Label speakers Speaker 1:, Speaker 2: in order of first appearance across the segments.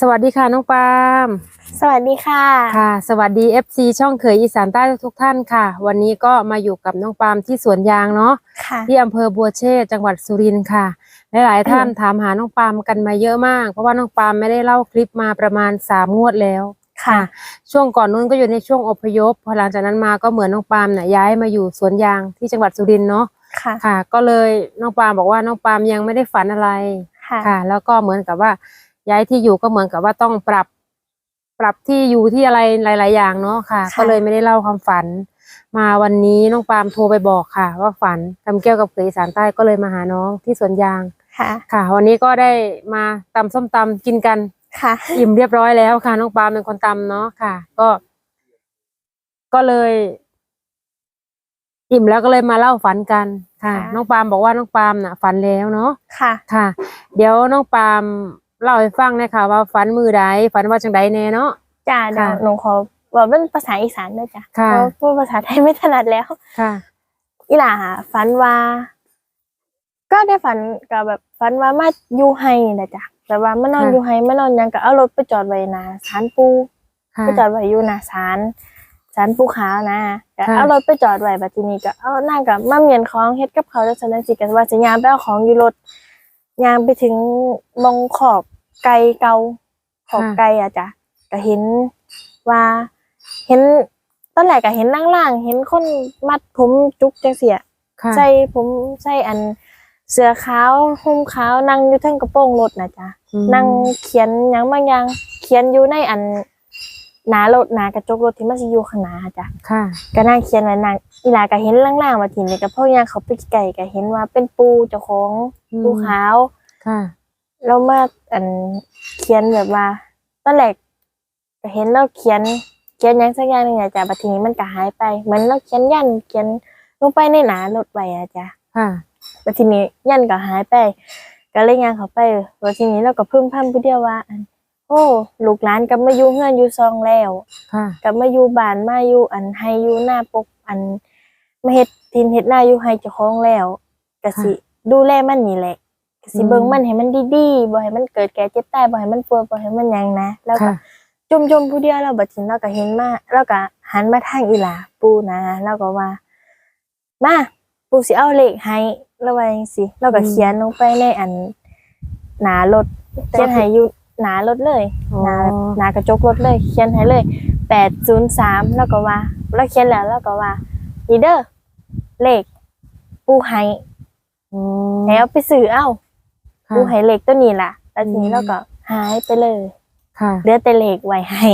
Speaker 1: สวัสดีค่ะน้องปาล์ม
Speaker 2: สวัสดีค่ะ
Speaker 1: ค่ะ สวัสดี FC ช่องเขยอีสานใต้ทุกๆท่านค่ะ วันนี้ก็มาอยู่กับน้องปาล์มที่สวนยางเนาะ
Speaker 2: ค่ะ
Speaker 1: ที่อำเภอบัวเชษจังหวัดสุรินทร์ค่ะหลายๆท่านถามหาน้องปาล์มกันมาเยอะมาก เพราะว่าน้องปาล์มไม่ได้เล่าคลิปมาประมาณสามงวดแล้ว
Speaker 2: ค่ะ
Speaker 1: ช่วงก่อนนู้นก็อยู่ในช่วงอพยพพอหลังจากนั้นมาก็เหมือนน้องปาล์มน่ะย้ายมาอยู่สวนยางที่จังหวัดสุรินทร์เนาะ
Speaker 2: ค่ะ
Speaker 1: ค่ะ ก็เลยน้องปาล์มบอกว่าน้องปาล์มยังไม่ได้ฝันอะไร
Speaker 2: ค่ะ
Speaker 1: ค่ะแล้วก็เหมือนกับว่า ย้ายที่อยู่ก็เหมือนกับว่าต้องปรับ ปรับที่อยู่ที่อะไรหลาย ๆ อย่างเนาะค่ะ ก็เลยไม่ได้เล่าความฝัน มาวันนี้น้องปาล์มโทรไปบอกค่ะ ว่าฝันคำแก้วกับเขยอีสานใต้ก็เลยมาหาน้องที่สวนยาง
Speaker 2: ค่ะ
Speaker 1: ค่ะ วันนี้ก็ได้มาตำส้มตำกินกัน
Speaker 2: ค่ะ
Speaker 1: อิ่มเรียบร้อยแล้วค่ะ น้องปาล์มเป็นคนตำเนาะค่ะ ก็ ก็เลยอิ่มแล้วก็เลยมาเล่าฝันกันค่ะ
Speaker 2: ค่ะ
Speaker 1: น้องปาล์มบอกว่าน้องปาล์มน่ะ ฝันแล้วเนาะ
Speaker 2: ค่ะ
Speaker 1: ค่ะ เดี๋ยวน้องปาล์ม เล่าให้ฟังหนะคะว่าฝันมือใดฝันว่าจังใดแน่เนาะ
Speaker 2: จ้าเดี๋ยว
Speaker 1: ค่ะ
Speaker 2: หนูขอบอกเป็นภาษาอีสานด้วยจ้ะ
Speaker 1: ค่ะ
Speaker 2: เพราะพูดภาษาไทยไม่ถนัดแล้ว
Speaker 1: ค่ะ
Speaker 2: อีหล่าฝันว่า ก็ได้ฝันกับแบบฝันว่ามาอยู่ไฮนี่แหละจ้ะแต่ว่ามานอน
Speaker 1: ค่ะ
Speaker 2: อยู่ไฮมานอนหยังก็เอารถไปจอดไว้หนาศาลปู
Speaker 1: ค่ะ
Speaker 2: ไปจอดไว้อยู่หนาศาลศาลปูขาวนะก็
Speaker 1: ค่ะ
Speaker 2: เอารถไปจอดไว้บัดทีนี้ก็เอาหน้ากับมาเมียนของเฮ็ดกับเขาวแล้วฉะนั้นสิกันว่าจะยามไปเอาของอยู่รถยามไปถึงมองขอบ ไกลเกาขอบไกลอะจ้ะก็เห็นว่า เห็นตอนแรกก็เห็นล่างๆเห็นคนมัดผมจุกจังเสีย
Speaker 1: ค่ะ
Speaker 2: ใส่ผมใส่อันเสื้อขาวห่มขาวนั่งอยู่เทั้งกระโปรงรถนะจ๊ะ
Speaker 1: อืม
Speaker 2: นั่งเขียนหยังบางอย่างเขียนอยู่ในอันหนารถหนากระจกรถที่มันสิอยู่ข้างหน้าจ้ะ
Speaker 1: ค่ะ
Speaker 2: ก็นั่งเขียนไว้นางอีหลาก็เห็นล่างๆว่าทีนี้ก็พวกยางเขาไปไก่ก็เห็นว่าเป็นปูเจ้าของ
Speaker 1: อืม
Speaker 2: ปูขาว
Speaker 1: ค่ะ
Speaker 2: แล้วมาอันเขียนแบบว่าตอนแรกก็เห็นเราเขียนเขียนหยังสักอย่างหนึงอะจ้ะบัดทีนี้มันก็หายไปเหมือนเราเขียนยันเขียนลงไปในหนารถไว้อะจ้ะ
Speaker 1: ค่ะ
Speaker 2: แล้วทีนี้ยันก็หายไป ก็เลยยางเขาไปแล้วทีนี้เราก็พึ่งพำผู้เดียวว่าอันโอ้ลูกหลานกลับมาอยู่เฮือนอยู่ซองแล้ว
Speaker 1: ค่ะ
Speaker 2: กลับมาอยู่บ้านมาอยู่อันให้อยู่หน้าปกอันมาเฮ็ดทินเฮ็ดหน้าอยู่ให้เจ้าของแล้วก็สิดูแลมันนี่แหละ ก็สิเบิ่งมันให้มันดีๆบ่ให้มันเกิดแก่เจ็บตายบ่ให้มันป่วยบ่ให้มันหยังนะ แล้วก็
Speaker 1: ค่ะ
Speaker 2: จมๆผู้เดียวแล้วบัดทีเราก็เห็นมาแล้วก็หันมาทางอีหลาปูนะแล้วก็ว่า มาปูสิเอาเลขให้แล้วว่าจังซี่เราก็
Speaker 1: อืม
Speaker 2: เขียนลงไปในอัน หนารถเขียนให้อยู่หนารถเลย
Speaker 1: อ๋อ
Speaker 2: หนาหนากระจกรถเลย เขียนให้เลย803แล้วก็ว่าแล้วเขียนแล้วแล้วก็ว่านี่เด้อเลขปูให้
Speaker 1: อ๋อ
Speaker 2: ให้เอาไปซื้อเอา
Speaker 1: ค่ะ
Speaker 2: ปูให้เลขตัวนี้ล่ะแล้วที
Speaker 1: อื
Speaker 2: นี้
Speaker 1: ม
Speaker 2: เราก็หายไปเลย
Speaker 1: ค่ะ
Speaker 2: เหลือแต่เลขไว้ให้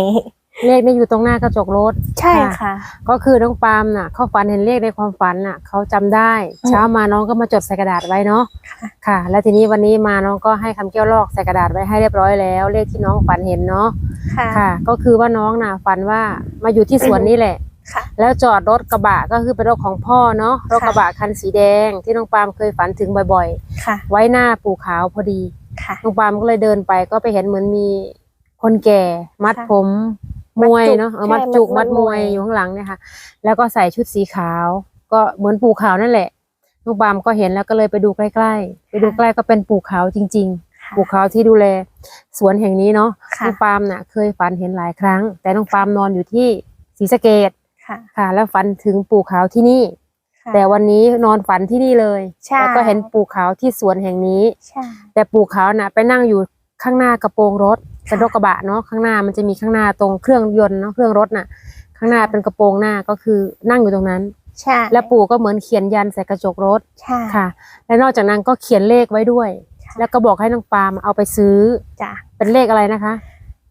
Speaker 1: เลขนี่อยู่ตรงหน้ากระจกรถ
Speaker 2: ใช่ค่ะ
Speaker 1: ก็คือน้องปาล์มน่ะเขาฝันเห็นเลขในความฝันน่ะเขาจำได้
Speaker 2: อืม
Speaker 1: เช้ามาน้องก็มาจดใส่กระดาษไว้เนาะ
Speaker 2: ค่ะ
Speaker 1: ค่ะแล้วทีนี้วันนี้มาน้องก็ให้คำแก้วลอกใส่กระดาษไว้ให้เรียบร้อยแล้ว เลขที่น้องฝันเห็นเนาะ
Speaker 2: ค่ะ
Speaker 1: ค่ะก็คือว่าน้องน่ะฝันว่ามาอยู่ที่สวนนี่แหละ
Speaker 2: ค่ะ
Speaker 1: แล้วจอดรถกระบะก็คือเป็นรถของพ่อเนาะรถกระบะคันสีแดง ที่น้องปาล์มเคยฝันถึงบ่อย
Speaker 2: ค่ะ
Speaker 1: ๆไว้หน้าปู่ขาวพอดี
Speaker 2: ค่ะ
Speaker 1: น้องปาล์มก็เลยเดินไปก็ไปเห็นเหมือนมีคนแก่ มัด
Speaker 2: ค่ะ
Speaker 1: ผมมวยเนาะเออ
Speaker 2: มั
Speaker 1: มัด
Speaker 2: ดจุก
Speaker 1: จุก
Speaker 2: ใช่
Speaker 1: มัด
Speaker 2: มัด
Speaker 1: ม
Speaker 2: ม
Speaker 1: ว
Speaker 2: วยย
Speaker 1: อยู่ข้างหลังเนี่ยค่ะ แล้วก็ใส่ชุดสีขาว ก็เหมือนปู่ขาวนั่นแหละน้องปาล์มก็เห็นแล้วก็เลยไปดูใกล้ๆไปดูใกล้ก็เป็นปู่ขาวจริง ๆปู่ขาวที่ดูแลสวนแห่งนี้เนาะ
Speaker 2: ค่ะ
Speaker 1: น้องปาล์มน่ะเคยฝันเห็นหลายครั้ง แต่น้องปาล์มนอนอยู่ที่ศรีสะเกด
Speaker 2: ค่ะ
Speaker 1: ค่ะ แล้วฝันถึงปู่ขาวที่นี่
Speaker 2: ค่ะ
Speaker 1: แต่วันนี้นอนฝันที่นี่เลย
Speaker 2: ใช่
Speaker 1: แล้วก็เห็นปู่ขาวที่สวนแห่งนี้
Speaker 2: ใช่
Speaker 1: แต่ปู่ขาวน่ะไปนั่งอยู่ข้างหน้ากระโปรงรถเป็นรถกระบะเนาะข้างหน้ามันจะมีข้างหน้าตรงเครื่องยนต์เนาะเครื่องรถน่ะ ข้างหน้าเป็นกระโปรงหน้าก็คือนั่งอยู่ตรงนั้น
Speaker 2: ใช่
Speaker 1: แล้วปู่ก็เหมือนเขียนยันใส่กระจกรถ
Speaker 2: ใช่
Speaker 1: ค่ะ และนอกจากนั้นก็เขียนเลขไว้ด้วย
Speaker 2: ค่ะ
Speaker 1: แล้วก็บอกให้น้องปาล์มเอาไปซื้อ
Speaker 2: จ้ะ
Speaker 1: เป็นเลขอะไรนะคะ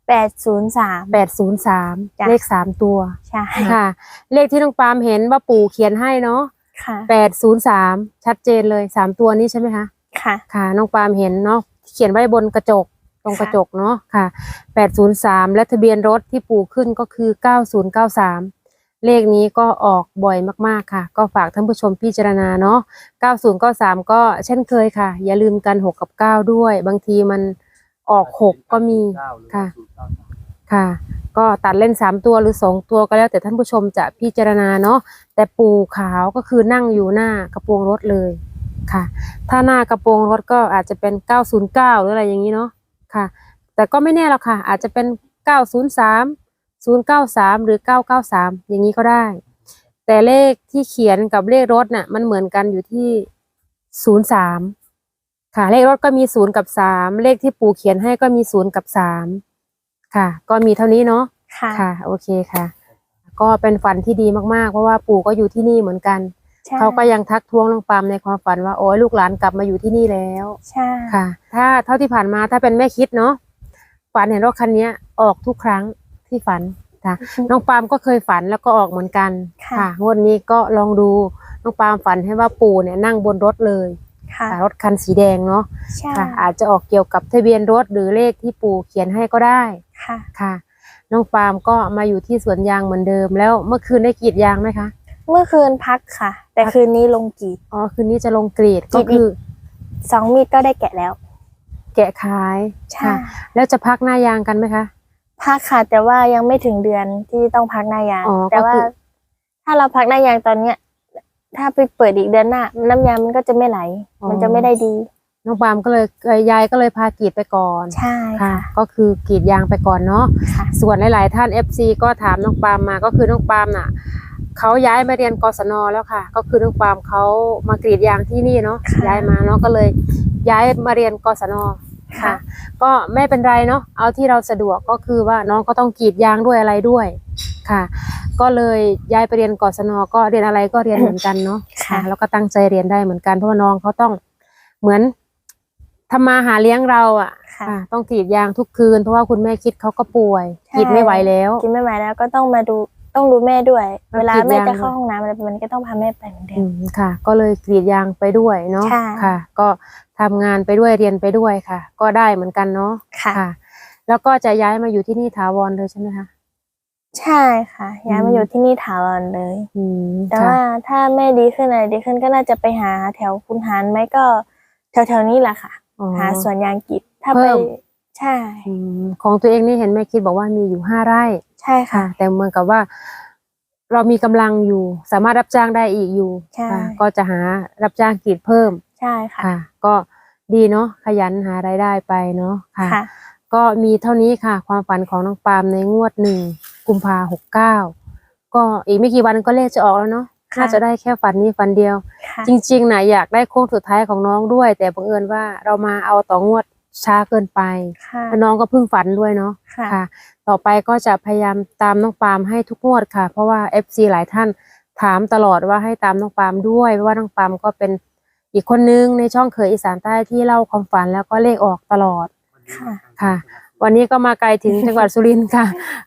Speaker 2: แปดศูนย์สาม
Speaker 1: แปดศูนย์สาม
Speaker 2: จ้ะ
Speaker 1: เลขสามตัว
Speaker 2: ใช่
Speaker 1: ค่ะ เลขที่น้องปาล์มเห็นว่าปู่เขียนให้เนาะ
Speaker 2: ค่ะ
Speaker 1: แปดศูนย์สามชัดเจนเลยสามตัวนี้ใช่ไหมคะ
Speaker 2: ค่ะ
Speaker 1: ค่ะน้องปาล์มเห็นเนาะเขียนไว้บนกระจกตรง
Speaker 2: ค่ะ
Speaker 1: กระจกเนาะค่ะ 803 และทะเบียนรถที่ปู่ขึ้นก็คือ 9093 เลขนี้ก็ออกบ่อยมากๆค่ะ ก็ฝากท่านผู้ชมพิจารณาเนาะ9093 ก็เช่นเคยค่ะ อย่าลืมกัน 6 กับ 9 ด้วย บางทีมัน ออก6ก็มีค่ะ ค่ะ ก็ตัดเล่น3ตัวหรือ2ตัวก็แล้วแต่ท่านผู้ชมจะพิจารณาเนาะแต่ปูขาวก็คือนั่งอยู่หน้ากระโปรงรถเลยค่ะ ถ้าหน้ากระโปรงรถก็อาจจะเป็น909หรืออะไรอย่างนี้เนาะค่ะแต่แต่ก็ไม่แน่หรอกค่ะ อาจจะเป็น903 093หรือ993อย่างนี้ก็ได้ แต่เลขที่เขียนกับเลขรถน่ะมันเหมือนกันอยู่ที่03 ค่ะ เลขรถก็มี0กับ3เลขที่ปู่เขียนให้ก็มี0กับ3ค่ะ ก็มีเท่านี้เนาะ
Speaker 2: ค่ะ
Speaker 1: ค่ะ โอเคค่ะ ก็เป็นฝันที่ดีมากๆ เพราะว่าปู่ก็อยู่ที่นี่เหมือนกัน
Speaker 2: ใช่
Speaker 1: เขาก็ยังทักท้วงน้องปามในความฝันว่าโอ้ยลูกหลานกลับมาอยู่ที่นี่แล้ว
Speaker 2: ใช่
Speaker 1: ค่ะ ถ้าเท่าที่ผ่านมาถ้าเป็นแม่คิดเนาะฝันเห็นรถคันเนี้ยออกทุกครั้งที่ฝันค่ะ น้องปามก็เคยฝันแล้วก็ออกเหมือนกัน
Speaker 2: ค่ะ
Speaker 1: ค่ะงวดนี้ก็ลองดูน้องปามฝันให้ว่าปู่เนี่ยนั่งบนรถเลย
Speaker 2: ค่ะ
Speaker 1: ค่ะรถคันสีแดงเนาะ
Speaker 2: ใช่
Speaker 1: ค่ะ อาจจะออกเกี่ยวกับทะเบียนรถหรือเลขที่ปู่เขียนให้ก็ได้
Speaker 2: ค่ะ
Speaker 1: ค่ะ น้องปามก็มาอยู่ที่สวนยางเหมือนเดิม แล้วเมื่อคืนได้กรีดยางไหมคะ
Speaker 2: เมื่อคืนพักค่ะ แต่
Speaker 1: พัก
Speaker 2: คืนนี้ลงกรีด
Speaker 1: อ๋อคืนนี้จะลงกรีด
Speaker 2: กรี
Speaker 1: ก็
Speaker 2: ดอีก
Speaker 1: คือ
Speaker 2: สองมีดก็ได้แกะแล้ว
Speaker 1: แกะขาย
Speaker 2: ใช่
Speaker 1: ค่ะแล้วจะพักหน้ายางกันไหมคะ
Speaker 2: พักค่ะ แต่ว่ายังไม่ถึงเดือนที่ต้องพักหน้ายาง
Speaker 1: อ๋อ
Speaker 2: แต่ว่า
Speaker 1: ก็คือ
Speaker 2: ถ้าเราพักหน้ายางตอนเนี้ย ถ้าไปเปิดอีกเดือนหน้า น้ำยางมันก็จะไม่ไหลมันจะไม่ได้ดี
Speaker 1: น้องปามก็เลยเอ่อยายก็เลยพากรีดไปก่อน
Speaker 2: ใช่
Speaker 1: ค่ะ
Speaker 2: ค่ะ
Speaker 1: ก็คือกรีดยางไปก่อนเนาะ
Speaker 2: ค่ะ
Speaker 1: ส่วนหลาย ๆ ท่าน FC ก็ถามน้องปามมาก็คือน้องปามน่ะเขาย้ายมาเรียนกศนแล้วค่ะ ก็คือน้องปามเขามากรีดยางที่นี่เนาะ
Speaker 2: ค่ะ
Speaker 1: ย้ายมาเนาะก็เลยย้ายมาเรียนกศน
Speaker 2: ค่ะ
Speaker 1: ค่ะ ก็ไม่เป็นไรเนาะเอาที่เราสะดวกก็คือว่าน้องก็ต้องกรีดยางด้วยอะไรด้วยค่ะ ก็เลยย้ายไปเรียนกศนก็เรียนอะไรก็เรียนเหมือนกันเนาะ
Speaker 2: ค่ะ
Speaker 1: แล้วก็ตั้งใจเรียนได้เหมือนกันเพราะว่าน้องเขาต้องเหมือนทำมาหาเลี้ยงเราอะ
Speaker 2: ค่ะ
Speaker 1: อะ ต้องกรีดยางทุกคืน เพราะว่าคุณแม่คิดเขาก็ป่วย
Speaker 2: ใช่
Speaker 1: กรีดไม่ไหวแล้ว
Speaker 2: กินไม่ไหวแล้วก็ต้องมาดูต้องดูแม่ด้วย
Speaker 1: ต้อง
Speaker 2: เวลาก
Speaker 1: รีด
Speaker 2: แม่
Speaker 1: ยาง
Speaker 2: จะเข้าห้องน้ำอะไรมันก็ต้องพาแม่ไปเหมือนเดิ
Speaker 1: อื
Speaker 2: ม
Speaker 1: มค่ะ ก็เลยกรีดยางไปด้วยเนาะ
Speaker 2: ค่ะ
Speaker 1: ค่ะก็ทำงานไปด้วยเรียนไปด้วยค่ะ ก็ได้เหมือนกันเนาะ
Speaker 2: ค่ะ
Speaker 1: แล้วก็จะย้ายมาอยู่ที่นี่ถาวรเลยใช่ไหมคะ
Speaker 2: ใช่ค่ะย้าย
Speaker 1: อื
Speaker 2: มามอยู่ที่นี่ถาวรเลย
Speaker 1: อืม
Speaker 2: แต่
Speaker 1: ค่ะ
Speaker 2: ว่าถ้าแม่ดีขึ้นอะไรดีขึ้นก็น่าจะไปหาแถวคุณหารไหมก็แถวๆนี้แหละค่ะ
Speaker 1: อ๋อ
Speaker 2: หาสวนยางกิจถ้า
Speaker 1: เพิ่
Speaker 2: ไป
Speaker 1: ม
Speaker 2: ใช่
Speaker 1: อืมของตัวเองนี่เห็นแม่คิดบอกว่ามีอยู่ห้าไร่
Speaker 2: ใช่ค่ะ
Speaker 1: ค่ะ แต่เหมือนกับว่า เรามีกำลังอยู่ สามารถรับจ้างได้อีกอยู่
Speaker 2: ใช่
Speaker 1: ค่ะก็จะหารับจ้างกรีดเพิ่ม
Speaker 2: ใช่ค่ะ
Speaker 1: ค่ะ ก็ดีเนาะขยันหารายได้ไปเนาะค่ะ
Speaker 2: ค่ะ
Speaker 1: ก็มีเท่านี้ค่ะ ความฝันของน้องปาล์มในงวดหนึ่ง กุมภาหกเก้าก็อีกไม่กี่วันก็เลขจะออกแล้วเนาะ
Speaker 2: ค่ะ
Speaker 1: น่าจะได้แค่ฝันนี้ฝันเดียว
Speaker 2: ค่ะ
Speaker 1: จริงๆนะอยากได้โค้งสุดท้ายของน้องด้วย แต่บังเอิญว่าเรามาเอาต่องวดช้าเกินไป
Speaker 2: ค่ะ
Speaker 1: แล้วน้องก็เพิ่งฝันด้วยเนาะ
Speaker 2: ค่ะ
Speaker 1: ค่ะ ต่อไปก็จะพยายามตามน้องปาล์มให้ทุกงวดค่ะ เพราะว่า FC หลายท่านถามตลอดว่าให้ตามน้องปาล์มด้วยเพราะว่าน้องปาล์มก็เป็นอีกคนนึงในช่องเคยอีสานใต้ที่เล่าความฝันแล้วก็เลขออกตลอด
Speaker 2: ค่ะ
Speaker 1: ค่ะวันนี้ก็มาไกลถึงจังหวัดสุรินทร์ค่ะ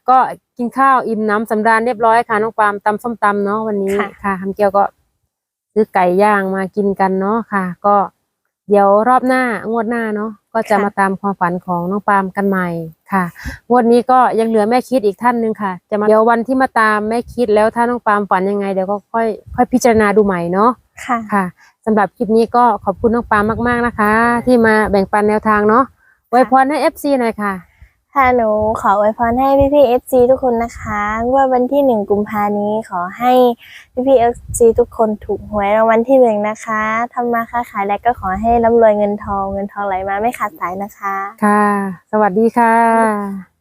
Speaker 1: ก็ กินข้าวอิ่มน้ำสำราญเรียบร้อยค่ะน้องปาล์มตำส้มตำเนาะวันนี้
Speaker 2: ค่ะ
Speaker 1: ค่ะทำเกี๊ยวก็ซื้อไก่ย่างมากินกันเนาะค่ะ ก็เดี๋ยวรอบหน้างวดหน้าเนาะก็จะมาตามความฝันของน้องปาล์มกันใหม่ค่ะ งวดนี้ก็ยังเหลือแม่คิดอีกท่านหนึ่งค่ะ จะมาเดี๋ยววันที่มาตามแม่คิดแล้วถ้าน้องปาล์มฝันยังไงเดี๋ยวก็ค่อยค่อยพิจารณาดูใหม่เนาะ
Speaker 2: ค่ะ
Speaker 1: ค่ะสำหรับคลิปนี้ก็ขอบคุณน้องปาล์มมาก ๆ นะคะ ที่มาแบ่งปันแนวทางเนาะไว้พรให้ FC หน่อยค่ะ
Speaker 2: ค่ะหนูขออวยพรให้พี่พี่เอฟซีทุกคนนะคะ ว่าวันที่หนึ่งกุมภานี้ขอให้พี่พี่เอฟซีทุกคนถูกหวยรางวัลที่หนึ่งนะคะทำมาค้าขายและก็ขอให้ร่ำรวยเงินทองเงินทองไหลมาไม่ขาดสายนะคะ
Speaker 1: ค่ะ สวัสดีค่ะ